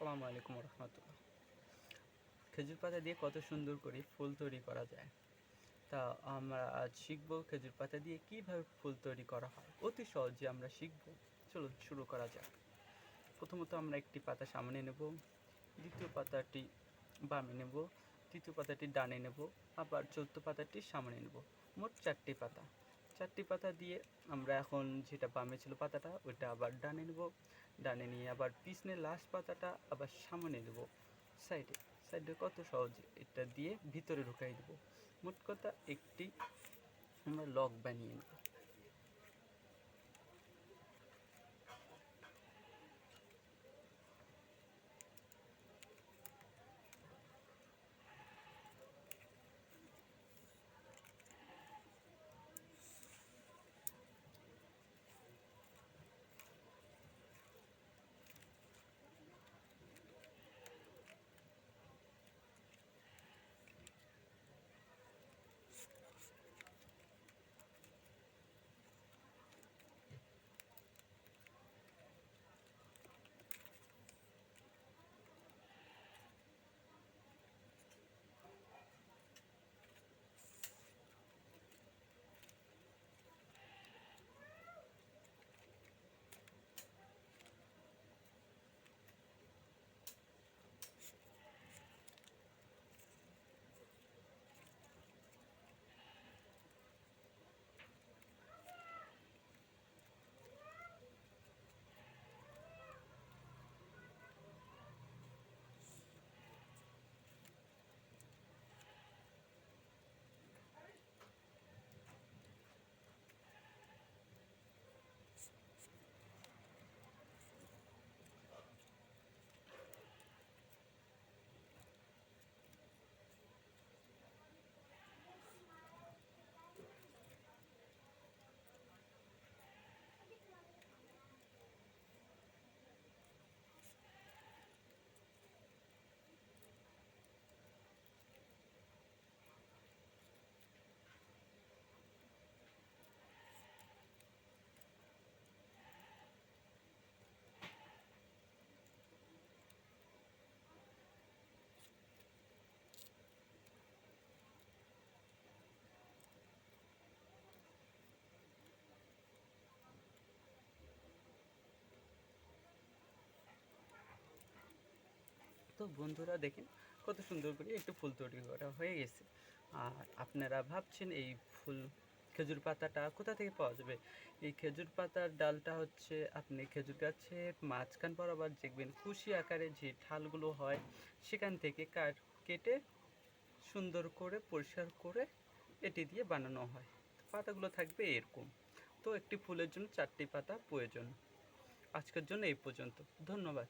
আসসালামু আলাইকুম রহমতুল্লাহ। খেজুর পাতা দিয়ে কত সুন্দর করে ফুল তৈরি করা যায়। তা আমরা আজ শিখব খেজুর পাতা দিয়ে কীভাবে ফুল তৈরি করা হয়। অতি সহজে আমরা শিখব। চলুন শুরু করা যাক। প্রথমত আমরা একটি পাতা সামনে নেব। দ্বিতীয় পাতাটি বামে নেব। তৃতীয় পাতাটি ডানে নেব। আবার চতুর্থ পাতাটি সামনে নেব। মোট চারটি পাতা। চারটি পাতা দিয়ে আমরা এখন যেটা বামে ছিল পাতাটা, ওইটা আবার ডানে নেব। ডানে নিয়ে আবার পিছনে লাস্ট পাতাটা আবার সামনে নেব। সাইডে সাইডে কত সহজ, এটা দিয়ে ভিতরে ঢুকাই দেবো। মোট কথা একটি আমরা লক বানিয়ে নেব। তো বন্ধুরা দেখেন, কত সুন্দর করে একটু ফুল তৈরি করা হয়ে গেছে। আর আপনারা ভাবছেন এই ফুল খেজুর পাতাটা কোথা থেকে পাওয়া যাবে? এই খেজুর পাতার ডালটা হচ্ছে আপনি খেজুর গাছের মাঝখান বরাবর দেখবেন কুশি আকারে যে ঠালগুলো হয়, সেখান থেকে কাট কেটে সুন্দর করে পরিষ্কার করে এটি দিয়ে বানানো হয়। পাতাগুলো থাকবে এরকম। তো একটি ফুলের জন্য চারটি পাতা প্রয়োজন। আজকের জন্য এই পর্যন্ত। ধন্যবাদ।